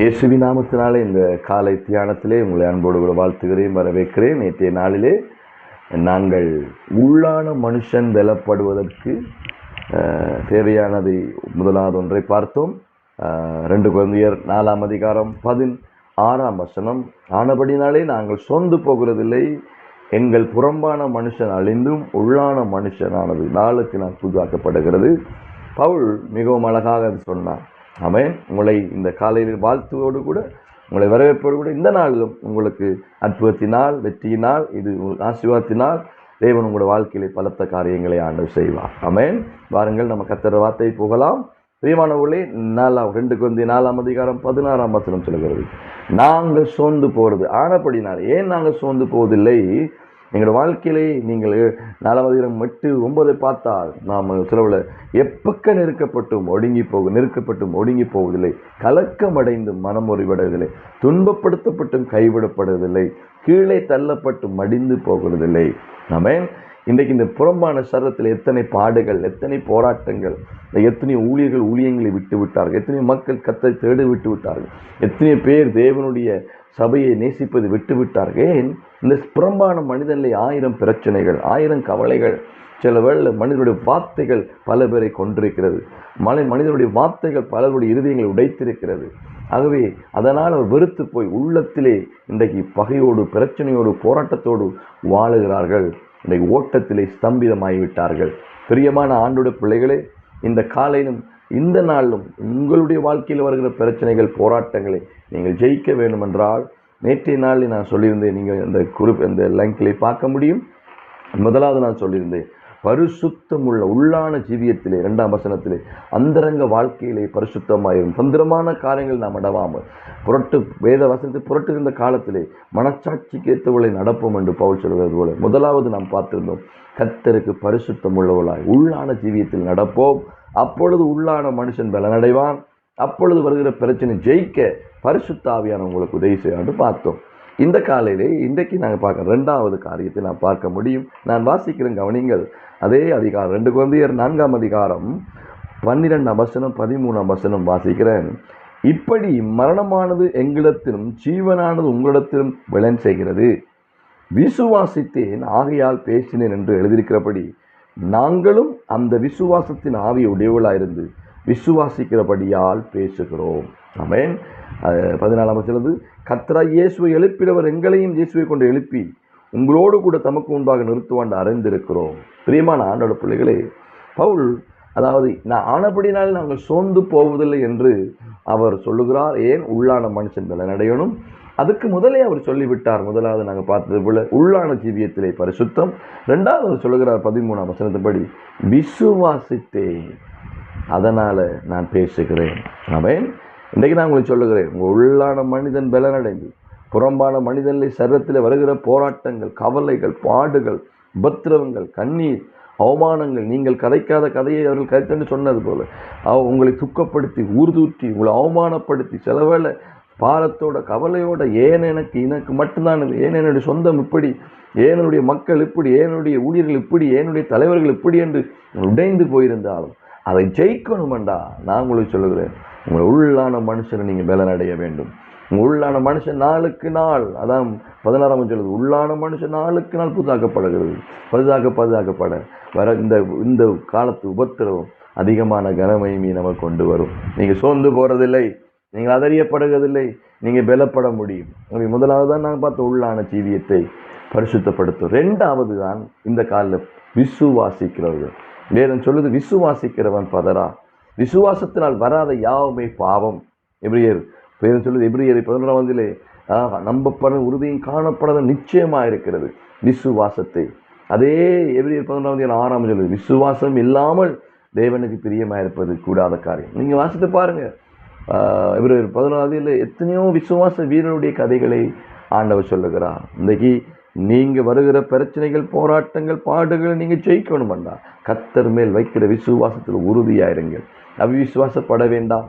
இயேசுவி நாமத்தினாலே இந்த காலை தியானத்திலே உங்களை அன்போடு கூட வாழ்த்துகிறேன் வரவேற்கிறேன். நேற்றைய நாளிலே நாங்கள் உள்ளான மனுஷன் வெலப்படுவதற்கு தேவையானதை முதலாவது ஒன்றை பார்த்தோம். ரெண்டு குழந்தையர் நாலாம் அதிகாரம் பதின் ஆறாம் வசனம். ஆனபடினாலே நாங்கள் சோர்ந்து போகிறதில்லை. எங்கள் புறம்பான மனுஷன் அழிந்தும் உள்ளான மனுஷனானது நாளுக்கு நான் புதுவாக்கப்படுகிறது பவுல் மிகவும் அழகாக அது சொன்னார். ஆமென். உங்களை இந்த காலையில் வாழ்த்துவோடு கூட உங்களை வரவேற்போடு கூட இந்த நாளிலும் உங்களுக்கு அற்புதத்தினால் வெற்றியினால் இது உங்களுக்கு ஆசீர்வாதத்தினால் தேவன் உங்களோட வாழ்க்கையிலே பலத்த காரியங்களை ஆண்டு செய்வார். அமேன் வாருங்கள் நம்ம கத்திர வார்த்தை போகலாம். பிரியமானவர்களே நாலாம் ரெண்டு குழந்தை நாலாம் அதிகாரம் பதினாறாம் வசனம் சொல்கிறது நாங்கள் சோர்ந்து போகிறது ஆனப்படினால் ஏன் நாங்கள் சோர்ந்து போவதில்லை? எங்களோட வாழ்க்கையிலே நீங்கள் நாலாவது இடம் எட்டு ஒன்பதை பார்த்தால் நாம் சிலவில் எப்பக்க நெருக்கப்பட்டும் ஒடுங்கி போக நெருக்கப்பட்டும் ஒடுங்கி போவதில்லை. கலக்கமடைந்து மனம் ஒருவிடுவதில்லை துன்பப்படுத்தப்பட்டும் கைவிடப்படுவதில்லை. கீழே தள்ளப்பட்டு மடிந்து போகிறதில்லை நம்ம இன்றைக்கு இந்த புறம்பான சரத்தில் எத்தனை பாடுகள் எத்தனை போராட்டங்கள் இந்த எத்தனை ஊழியர்கள் ஊழியங்களை விட்டு விட்டார்கள் எத்தனை மக்கள் கத்தை தேடி விட்டு விட்டார்கள் எத்தனை பேர் தேவனுடைய சபையை நேசிப்பது விட்டு விட்டார்கள். இந்த புறம்பான மனிதனில் ஆயிரம் பிரச்சனைகள் ஆயிரம் கவலைகள் சில வேளை மனிதனுடைய வார்த்தைகள் பல பேரை கொண்டிருக்கிறது மலை மனிதனுடைய வார்த்தைகள் பலருடைய இருதயங்களை உடைத்திருக்கிறது. ஆகவே அதனால் அவர் வெறுத்து போய் உள்ளத்திலே இன்றைக்கு பகையோடு பிரச்சனையோடு போராட்டத்தோடு வாழுகிறார்கள். இந்த ஓட்டத்திலே ஸ்தம்பிதமாகிவிட்டார்கள் பிரியமான ஆண்டோட பிள்ளைகளே இந்த காலையிலும் இந்த நாளிலும் உங்களுடைய வாழ்க்கையில் வருகிற பிரச்சனைகள் போராட்டங்களை நீங்கள் ஜெயிக்க வேண்டுமென்றால் நேற்றைய நாளில் நான் சொல்லியிருந்தேன் நீங்கள் அந்த குறிப் இந்த லிங்கிலே பார்க்க முடியும். முதலாவது நான் சொல்லியிருந்தேன் பரிசுத்தம் உள்ள உள்ளான ஜீவியத்திலே இரண்டாம் வசனத்திலே அந்தரங்க வாழ்க்கையிலே பரிசுத்தமாயிரும். தந்திரமான காரியங்கள் நாம் அடவாமல் புரட்டு வேத வசனத்தை புரட்டுகின்ற காலத்திலே மனச்சாட்சிக்கு ஏற்றவளை நடப்போம் என்று பவுல் சொல்கிறது போல. முதலாவது நாம் பார்த்திருந்தோம் கத்தருக்கு பரிசுத்தம் உள்ளவளாய் உள்ளான ஜீவியத்தில் நடப்போம். அப்பொழுது உள்ளான மனுஷன் பலனடைவான். அப்பொழுது வருகிற பிரச்சனை ஜெயிக்க பரிசுத்தாவியான உங்களுக்கு உதவி செய்யான்னு பார்த்தோம். இந்த காலையிலே இன்றைக்கு நாங்கள் பார்க்க ரெண்டாவது காரியத்தை நான் பார்க்க முடியும். நான் வாசிக்கிறேன் கவனிங்கள் அதே அதிகாரம் ரெண்டு குழந்தையர் நான்காம் அதிகாரம் பன்னிரெண்டாம் வசனம் பதிமூணாம் வசனம் வாசிக்கிறேன். இப்படி மரணமானது எங்களிடத்திலும் ஜீவனானது உங்களிடத்திலும் விளன் செய்கிறது. விசுவாசித்தேன் ஆகையால் பேசினேன் என்று எழுதியிருக்கிறபடி நாங்களும் அந்த விசுவாசத்தின் ஆவிய உடையவளாயிருந்து விசுவாசிக்கிறபடியால் பேசுகிறோம். ஆமென். பதினாலாம் வசனது கத்ரா இயேசுவை எழுப்பினவர் எங்களையும் இயேசுவை கொண்டு எழுப்பி உங்களோடு கூட தமக்கு முன்பாக நிறுத்துவாண்டு அறிந்திருக்கிறோம். பிரியமான ஆண்டோட பிள்ளைகளே பவுல் அதாவது நான் ஆனபடினால் நாங்கள் சோர்ந்து போவதில்லை என்று அவர் சொல்லுகிறார். ஏன்? உள்ளான மனுஷன் பலனடையணும். அதுக்கு முதலே அவர் சொல்லிவிட்டார். முதலாவது நாங்கள் பார்த்தது போல உள்ளான ஜீவியத்திலே பரிசுத்தம். ரெண்டாவது அவர் சொல்லுகிறார் பதிமூணாம் வசனத்தின்படி விசுவாசித்தேன். அதனால் நான் பேசுகிறேன். அவன் இன்றைக்கு நான் உங்களுக்கு சொல்லுகிறேன் உங்கள் உள்ளான மனிதன் பலனடைந்து புறம்பான மனிதனில் சரத்தில் வருகிற போராட்டங்கள் கவலைகள் பாடுகள் உபத்திரவங்கள் கண்ணீர் அவமானங்கள் நீங்கள் கதைக்காத கதையை அவர்கள் கதைத்தன்னு சொன்னது போல் அவ உங்களை துக்கப்படுத்தி ஊர்தூற்றி உங்களை அவமானப்படுத்தி செலவேளை பாரத்தோட கவலையோட ஏன் எனக்கு எனக்கு மட்டும்தான் ஏன் என்னுடைய சொந்தம் இப்படி ஏன் என்னுடைய மக்கள் இப்படி ஏனுடைய என்னுடைய ஊழியர்கள் இப்படி ஏனுடைய என்னுடைய தலைவர்கள் இப்படி என்று உடைந்து போயிருந்தாலும் அதை ஜெயிக்கணுமெண்டா நான் உங்களுக்கு சொல்லுகிறேன். உங்கள் உள்ளான மனுஷனை நீங்கள் பலனடைய வேண்டும். உங்கள் உள்ளான மனுஷன் நாளுக்கு நாள் அதான் பதினாறாம் சொல்லுது உள்ளான மனுஷன் நாளுக்கு நாள் புதாக்கப்படுகிறது பதுதாக்க பாதுகாக்கப்பட வர இந்த இந்த காலத்து உபத்திரவம் அதிகமான கனமையுமே நமக்கு கொண்டு வரும். நீங்கள் சோர்ந்து போகிறதில்லை நீங்கள் அதறியப்படுவதில்லை நீங்கள் பலப்பட முடியும். அப்படி முதலாவது தான் நாங்கள் பார்த்த உள்ளான ஜீவியத்தை பரிசுத்தப்படுத்தும். ரெண்டாவது தான் இந்த காலில் விசுவாசிக்கிறவர்கள். வேதம் சொல்லுது விசுவாசிக்கிறவன் பதறா. விசுவாசத்தினால் வராத யாவுமே பாவம். எபிரியர் வேதம் சொல்லுது எப்ரியர் பதினொன்றாம் வந்திலே நம்பப்பட உறுதியும் காணப்படாத நிச்சயமாக இருக்கிறது விசுவாசத்தை. அதே எபிரியர் பதினொன்றாம் ஆறாம் சொல்லுது விசுவாசம் இல்லாமல் தேவனுக்கு பிரியமாக இருப்பது கூடாத காரியம். நீங்கள் வாசித்து பாருங்கள் இவர் பதினொன்றாவதில் எத்தனையோ விசுவாச வீரனுடைய கதைகளை ஆண்டவர் சொல்லுகிறார். இன்றைக்கு நீங்கள் வருகிற பிரச்சனைகள் போராட்டங்கள் பாடுகளை நீங்கள் ஜெயிக்கணுமெண்டா கத்தர் மேல் வைக்கிற விசுவாசத்தில் உறுதியாயிருங்கள். அவிசுவாசப்பட வேண்டாம்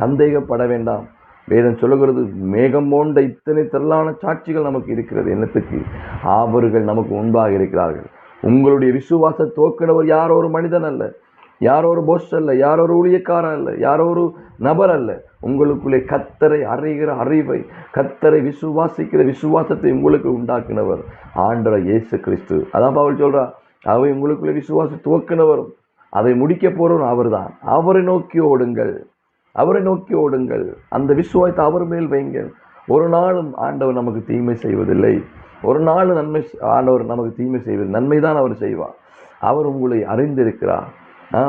சந்தேகப்பட வேண்டாம். வேதம் சொல்லுகிறது மேகம் போன்ற இத்தனை திரளான சாட்சிகள் நமக்கு இருக்கிறது. என்னத்துக்கு? அவர்கள் நமக்கு முன்பாக இருக்கிறார்கள். உங்களுடைய விசுவாச தோக்கினவர் யாரோ ஒரு மனிதன் அல்ல. யாரோ ஒரு பொஸ் அல்ல யாரோ ஒரு ஊழியக்காரன் அல்ல யாரோ ஒரு நபர் அல்ல. உங்களுக்குள்ளே கத்தரை அறிகிற அறிவை கத்தரை விசுவாசிக்கிற விசுவாசத்தை உங்களுக்கு உண்டாக்கினவர் ஆண்டவர் இயேசு கிறிஸ்து. அதான் பாவல் சொல்கிறா அவை உங்களுக்குள்ளே விசுவாசம் துவக்கினவரும் அதை முடிக்க அவர் தான் அவரை நோக்கி ஓடுங்கள் அவரை நோக்கி ஓடுங்கள். அந்த விசுவாசத்தை அவர் மேல் வைங்கள் ஒரு நாளும் ஆண்டவர் நமக்கு தீமை செய்வதில்லை. ஒரு நாள் நன்மை ஆண்டவர் நமக்கு தீமை செய்வது நன்மைதான் அவர் செய்வார். அவர் உங்களை அறிந்திருக்கிறார்.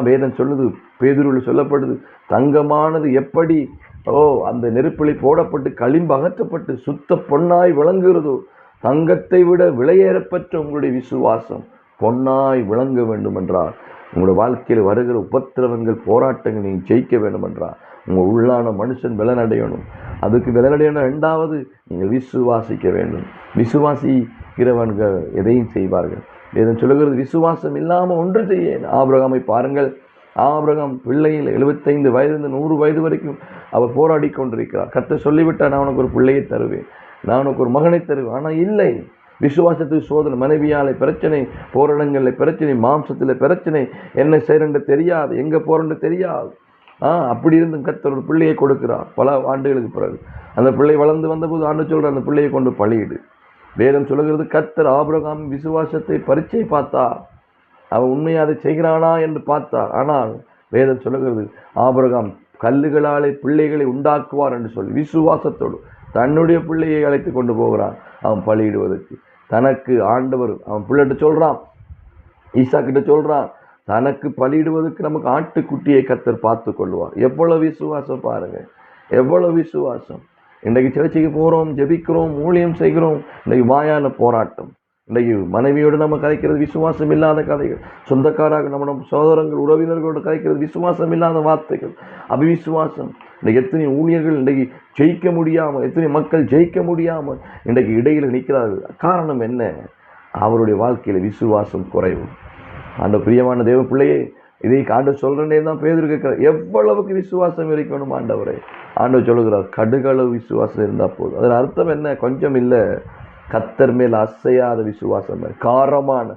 வேதம் சொல்லுது பேதுருவில் சொல்லப்படுது. தங்கமானது எப்படி? ஓ அந்த நெருப்பிலை போடப்பட்டு களிம்பு அகற்றப்பட்டு சுத்த பொன்னாய் விளங்குகிறதோ தங்கத்தை விட விலையேறப்பட்ட உங்களுடைய விசுவாசம் பொன்னாய் விளங்க வேண்டும் என்றால் உங்களுடைய வாழ்க்கையில் வருகிற உபத்திரவங்கள் போராட்டங்கள் நீங்கள் ஜெயிக்க வேண்டும் என்றால் உங்கள் உள்ளான மனுஷன் விலனடையணும். அதுக்கு விலனடையணும் ரெண்டாவது நீங்கள் விசுவாசிக்க வேண்டும். விசுவாசிக்கிறவன்கள் எதையும் செய்வார்கள். வேதம் சொல்லுகிறது விசுவாசம் இல்லாமல் ஒன்று செய்ய ஆபிரகாமை பாருங்கள். ஆபிரகாம் பிள்ளையில் எழுபத்தைந்து வயதிலிருந்து நூறு வயது வரைக்கும் அவர் போராடி கொண்டிருக்கிறார். கத்தை சொல்லிவிட்டால் நான் உனக்கு ஒரு பிள்ளையை தருவேன். நான் உனக்கு ஒரு மகனை தருவேன். ஆனால் இல்லை. விசுவாசத்துக்கு சோதனை மனைவியாலே பிரச்சனை போராடங்களில் பிரச்சனை மாம்சத்தில் பிரச்சனை. என்ன செய்கிறேன் தெரியாது எங்கே போறன்னு தெரியாது. ஆ அப்படி இருந்தும் கத்தர் ஒரு பிள்ளையை கொடுக்கிறார். பல ஆண்டுகளுக்கு பிறகு. அந்த பிள்ளை வளர்ந்து வந்தபோது ஆண்டு சொல்கிற அந்த பிள்ளையை கொண்டு பழியிடு வேதம் சொல்லுகிறது கத்தர் ஆபிரகாம் விசுவாசத்தை பரீட்சை பார்த்தார். அவன் உண்மையை அதை செய்கிறானா என்று பார்த்தார். ஆனால் வேதம் சொல்லுகிறது ஆபிரகாம் கல்லுகளாலே பிள்ளைகளை உண்டாக்குவார் என்று சொல்லி விசுவாசத்தோடு தன்னுடைய பிள்ளையை அழைத்து கொண்டு போகிறான். அவன் பலியிடுவதற்கு. தனக்கு ஆண்டவர் அவன் பிள்ளைகிட்ட சொல்கிறான் ஈசா கிட்ட சொல்கிறான் தனக்கு பலியிடுவதற்கு நமக்கு ஆட்டுக்குட்டியை கத்தர் பார்த்து கொள்வார். எவ்வளோ விசுவாசம் பாருங்கள் எவ்வளவு விசுவாசம். இன்றைக்கு சர்ச்சைக்கு போகிறோம் ஜெபிக்கிறோம் ஊழியம் செய்கிறோம். இன்றைக்கு வாயான போராட்டம். இன்றைக்கு மனைவியோடு நம்ம கதைக்கிறது விசுவாசம் இல்லாத கதைகள். சொந்தக்காராக நம்ம நம்ம சோதரங்கள் உறவினர்களோடு கதைக்கிறது விசுவாசம் இல்லாத வார்த்தைகள். அபிவிசுவாசம் இன்றைக்கு எத்தனை ஊழியர்கள் இன்றைக்கு ஜெயிக்க முடியாமல் எத்தனை மக்கள் ஜெயிக்க முடியாமல் இன்றைக்கு இடையில் நிற்கிறார்கள். காரணம் என்ன? அவருடைய வாழ்க்கையில் விசுவாசம் குறைவு அந்த பிரியமான தேவ பிள்ளையே இதை காண்டு சொல்கிறேன்னே தான் பேதர் கேட்கிறார். எவ்வளவுக்கு விசுவாசம் இருக்கணும் ஆண்டவரே? ஆண்டவர் சொல்லுகிறார் கடுகளவு விசுவாசம் இருந்தால் போதும். அதில் அர்த்தம் என்ன? கொஞ்சம் இல்லை. கத்தர் மேல் அசையாத விசுவாசம் காரமான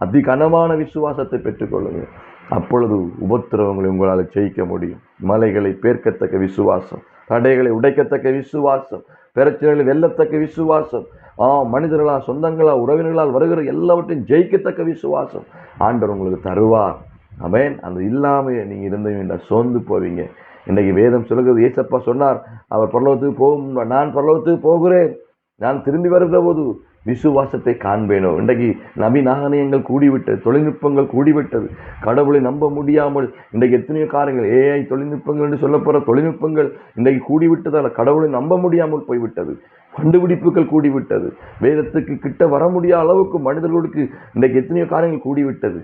அதி கனமான விசுவாசத்தை பெற்றுக்கொள்ளுங்கள் அப்பொழுது உபத்திரவங்களை உங்களால் ஜெயிக்க முடியும். மலைகளை பேர்க்கத்தக்க விசுவாசம் தடைகளை உடைக்கத்தக்க விசுவாசம் பிரச்சனைகளை வெல்லத்தக்க விசுவாசம். ஆ மனிதர்களால் சொந்தங்களால் உறவினர்களால் வருகிற எல்லாவற்றையும் ஜெயிக்கத்தக்க விசுவாசம். ஆண்டவர் உங்களுக்கு தருவார். அமேன் அந்த இல்லாமல் நீங்கள் இருந்தீங்க சோர்ந்து போவீங்க. இன்றைக்கு வேதம் சொல்லுகிறது ஏசப்பா சொன்னார் அவர் பரலோகத்துக்கு போகும் நான் பரலோகத்துக்கு போகிறேன். நான் திரும்பி வருகிற போது விசுவாசத்தை காண்பேனோ? இன்றைக்கு நவீனாகனியங்கள் கூடிவிட்டது தொழில்நுட்பங்கள் கூடிவிட்டது. கடவுளை நம்ப முடியாமல் இன்றைக்கு எத்தனையோ காரியங்கள் ஏஐ தொழில்நுட்பங்கள் என்று சொல்லப்போகிற தொழில்நுட்பங்கள் இன்றைக்கு கூடிவிட்டதால் கடவுளை நம்ப முடியாமல் போய்விட்டது. கண்டுபிடிப்புகள் கூடிவிட்டது. வேதத்துக்கு கிட்ட வர முடியாத அளவுக்கு மனிதர்களுக்கு இன்றைக்கு எத்தனையோ காரியங்கள் கூடிவிட்டது.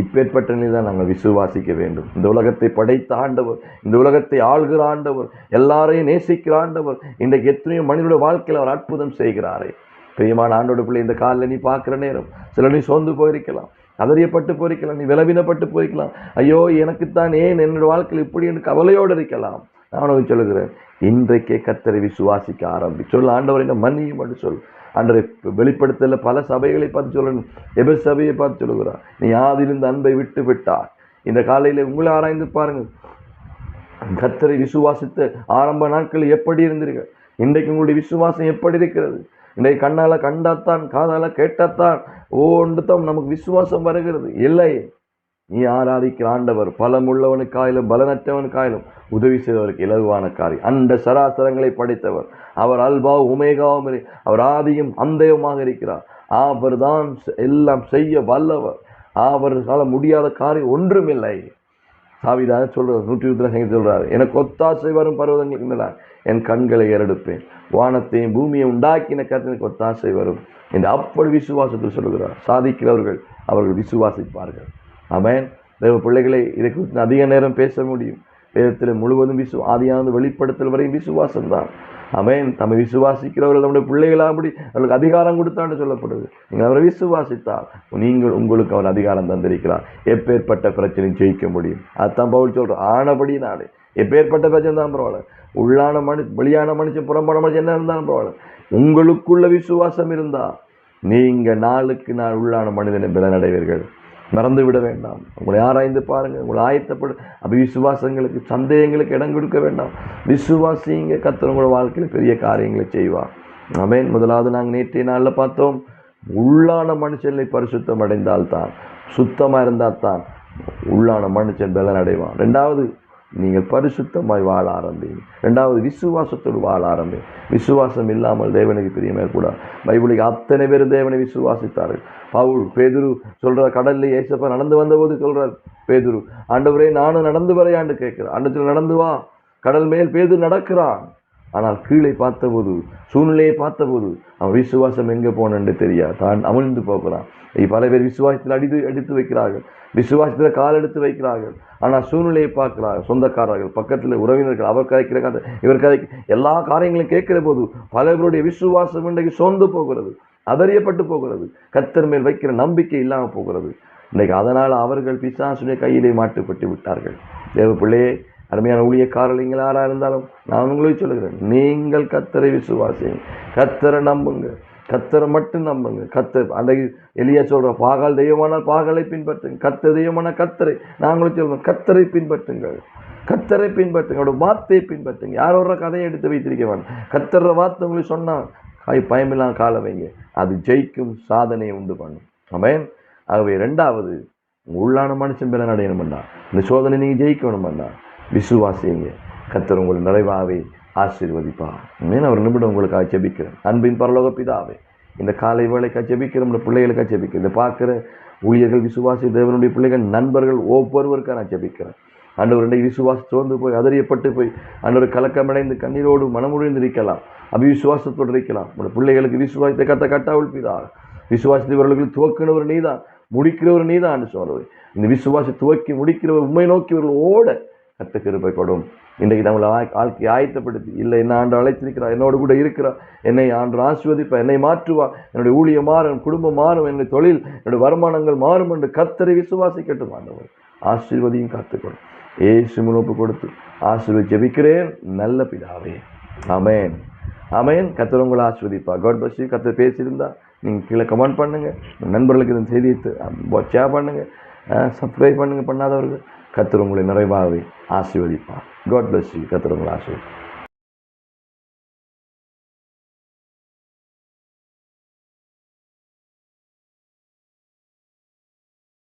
இப்பேற்பட்ட நிலை தான் நாங்கள் விசுவாசிக்க வேண்டும். இந்த உலகத்தை படைத்த ஆண்டவர் இந்த உலகத்தை ஆள்கிற ஆண்டவர் எல்லாரையும் நேசிக்கிற ஆண்டவர் இன்றைக்கு எத்தனையோ மனிதனுடைய வாழ்க்கையில் அவர் அற்புதம் செய்கிறாரே. பிரியமான ஆண்டோட பிள்ளை இந்த காலில் நீ பார்க்குற நேரம் சில நீ சோர்ந்து போயிருக்கலாம் அதறியப்பட்டு போயிருக்கலாம் நீ விலவினப்பட்டு போயிருக்கலாம். ஐயோ எனக்குத்தான் ஏன் என்னோட வாழ்க்கையில் இப்படி என்று கவலையோடு இருக்கலாம். நான் உனக்கு சொல்லுகிறேன் இன்றைக்கே கத்தரை விசுவாசிக்க ஆரம்பி சொல் ஆண்டவர் என்ன மன்னியும் என்று சொல் அன்றை வெளிப்படுத்தல பல சபைகளை பார்த்து சொல்லணும் எப சபையை பார்த்து சொல்லுகிறார். நீ யாதிலிருந்து அன்பை விட்டு விட்டார் இந்த காலையில் உங்களை ஆராய்ந்து பாருங்கள். கத்தரை விசுவாசித்த ஆரம்ப நாட்களில் எப்படி இருந்தீர்கள்? இன்றைக்கு உங்களுடைய விசுவாசம் எப்படி இருக்கிறது? இன்றைக்கு கண்ணால் கண்டாத்தான் காதால் கேட்டாத்தான் தான் நமக்கு விசுவாசம் வருகிறது. இல்லை. நீ ஆராதிக்கிற ஆண்டவர் பலம் உள்ளவனுக்காயிலும் பலனற்றவனுக்காயிலும் உதவி செய்வதற்கு இலகுவான காரியம். அந்த சராசரங்களை படைத்தவர். அவர் அல்பா உமேகாவும் அவர் ஆதியும் அந்தயமாக இருக்கிறார். அவர் தான் எல்லாம் செய்ய வல்லவர். அவர்களால் முடியாத காரியம் ஒன்றுமில்லை. சாவிதான் சொல்கிறார் நூற்றி இருபத்தி சங்கி சொல்கிறார் எனக்கு ஒத்தாசை வரும் பர்வதங்களுக்கு மேலால் என் கண்களை எரடுப்பேன் வானத்தையும் பூமியை உண்டாக்கின கருத்துக்கு ஒத்தாசை வரும். என்று அப்படி விசுவாசத்தில் சொல்கிறார் சாதிக்கிறவர்கள் அவர்கள் விசுவாசிப்பார்கள். அவன் தேவ பிள்ளைகளை இதை குறித்து அதிக நேரம் பேச முடியும். வேதத்தில் முழுவதும் விசு ஆதியானது வெளிப்படுத்தல் வரையும் விசுவாசம் தான் அவன் தம்மை விசுவாசிக்கிறவர்கள் நம்முடைய பிள்ளைகளாம்படி அவர்களுக்கு அதிகாரம் கொடுத்தான்னு சொல்லப்படுது. நீங்கள் அவரை விசுவாசித்தால் நீங்கள் உங்களுக்கு அவர் அதிகாரம் தந்திருக்கிறார் எப்பேற்பட்ட பிரச்சனையும் ஜெயிக்க முடியும். அதுதான் பவுல் சொல்கிறோம் ஆனபடி நாடு எப்பேற்பட்ட பிரச்சனை தான் பரவாயில்ல. உள்ளான மனு வெளியான மனுஷன் புறம்பான மனுஷன் என்ன இருந்தாலும் பரவாயில்ல. உங்களுக்குள்ள விசுவாசம் இருந்தால் நீங்கள் நாளுக்கு நாள் உள்ளான மனிதனை பலனடைவீர்கள். மறந்து விட வேண்டாம். உங்களை ஆராய்ந்து பாருங்கள். உங்களை ஆயத்தப்படு அபிவிசுவாசங்களுக்கு சந்தேகங்களுக்கு இடம் கொடுக்க வேண்டாம். விசுவாசிங்க. கத்தர் உங்களோட வாழ்க்கையில் பெரிய காரியங்களை செய்வார். அமேன் முதலாவது நாங்கள் நேற்றைய நாளில் பார்த்தோம். உள்ளான மனுஷனை பரிசுத்தம் அடைந்தால்தான் சுத்தமாக இருந்தால் தான் உள்ளான மனுஷன் பலன் அடைவான் ரெண்டாவது நீங்கள் பரிசுத்தமாய் வாழ ஆரம்பிங்க. ரெண்டாவது விசுவாசத்தோடு வாழ ஆரம்பி விசுவாசம் இல்லாமல் தேவனுக்கு பிரியமே கூட. பைபிளுக்கு அத்தனை பேர் தேவனை விசுவாசித்தார்கள். பவுல் பேதுரு சொல்கிறார் கடலில் ஏசப்பா நடந்து வந்தபோது சொல்கிறார் பேதுரு ஆண்டவரே நானும் நடந்து வரையாண்டு கேட்குறேன் ஆண்டத்தில் நடந்து வா. கடல் மேல் பேது நடக்கிறான். ஆனால் கீழே பார்த்தபோது சூழ்நிலையை பார்த்தபோது அவன் விசுவாசம் எங்கே போனன்னு தெரியாது. தான் அமிழ்ந்து போகிறான். பல பேர் விசுவாசத்தில் அடித்து அடித்து வைக்கிறார்கள். விசுவாசத்தில் கால் எடுத்து வைக்கிறார்கள். ஆனால் சூழ்நிலையை பார்க்கிறார்கள். சொந்தக்காரர்கள் பக்கத்தில் உறவினர்கள் அவர் கதைக்கிற கதை இவர் கதை எல்லா காரியங்களையும் கேட்கிற போது பலவருடைய விசுவாசம் இன்றைக்கு சோர்ந்து போகிறது அதறியப்பட்டு போகிறது. கத்தர் மேல் வைக்கிற நம்பிக்கை இல்லாமல் போகிறது. இன்றைக்கு அதனால் அவர்கள் பிசாசுடைய கையிலே மாட்டுப்பட்டு விட்டார்கள். தேவ பிள்ளையே அருமையான ஊழியக்காரர்கள் நீங்கள் யாராக இருந்தாலும் நான் உங்களை சொல்லுகிறேன் நீங்கள் கத்தரை விசுவாசிங்க கத்தரை நம்புங்க கத்தரை மட்டும் நம்புங்க கத்தர் அந்த எளியா சொல்கிற பாகால் தெய்வமானால் பாகலை பின்பற்றுங்க கத்த தெய்வமான கத்தரை நாங்களும் சொல்கிறோம் கத்தரை பின்பற்றுங்கள். கத்தரை பின்பற்றுங்க அவரோட வார்த்தையை பின்பற்றுங்க யாரோ ஒரு கதையை எடுத்து வைத்திருக்க வேண்டாம். கத்தர வார்த்தை உங்களுக்கு சொன்னா காய் பயமில்லாம் கால வைங்க. அது ஜெயிக்கும் சாதனையை உண்டு பண்ணும். ஆமென். ஆகவே ரெண்டாவது உள்ளான மனுஷன் பிறன் அடையணும்டா இந்த சோதனை நீங்கள் ஜெயிக்கணும்டா விசுவாசிங்க கத்தர் உங்களை நிறைவாகவே ஆசீர்வதிப்பா மேன் ஒரு நிமிடம் உங்களுக்காக ஜெபிக்கிறேன். அன்பின் பரலோக பிதாவே இந்த காலை வேலைக்காக ஜெபிக்கிறோம் இந்த பிள்ளைகளுக்காக ஜெபிக்கிறேன். இதை பார்க்குற ஊழியர்கள் விசுவாசி தேவனுடைய பிள்ளைகள் நண்பர்கள் ஒவ்வொருவருக்காக நான் ஜெபிக்கிறேன். ஆண்டவர் இன்றைக்கு விசுவாசி தோந்து போய் அதறியப்பட்டு போய் ஆண்டவர் கலக்கமடைந்து கண்ணீரோடு மனமுழிந்து இருக்கலாம் அபிவிசுவாசத்தோடு இருக்கலாம் உங்களோட பிள்ளைகளுக்கு விசுவாசத்தை கத்த கட்டாவிழ்ப்பீதாக விசுவாசத்தவர்களுக்கு துவக்கினவர் நீதான் முடிக்கிறவர் நீதான் சொல்றது இந்த விசுவாசி துவக்கி முடிக்கிறவர் உண்மை நோக்கி இவர்கள் ஓட கத்த கிருபைப்படும் இன்றைக்கு நம்மளை வாழ்க்கையை ஆயத்தப்படுத்தி இல்லை என்ன ஆண்டு அழைத்திருக்கிறார் என்னோடு கூட இருக்கிறார் என்னை ஆண்டு ஆசிர்வதிப்பா என்னை மாற்றுவா என்னுடைய ஊழியம் மாறும் என் குடும்பம் மாறும் என்னுடைய தொழில் என்னுடைய வருமானங்கள் மாறும் என்று கத்தரை விசுவாசிக்கட்டும் ஆண்டவர். ஆசீர்வதியும் காத்துக்கொள்ளும் ஏசு முனப்பு கொடுத்து ஆசீர்வதி ஜெபிக்கிறேன். நல்ல பிதாவே. அமேன் அமேன் கத்தர் உங்களை ஆஸ்வதிப்பா காட் பஸ் கத்தர் பேசியிருந்தா நீங்கள் கீழே கமெண்ட் பண்ணுங்கள் நண்பர்களுக்கு இந்த செய்தியை ஷேர் பண்ணுங்கள் சப்ஸ்கிரைப் பண்ணுங்கள் பண்ணாதவர்கள். கத்தர் உங்களை நிறைவாகவே ஆசீர்வதிப்பார். காட் பிளஸ் யூ கத்தர் உங்களை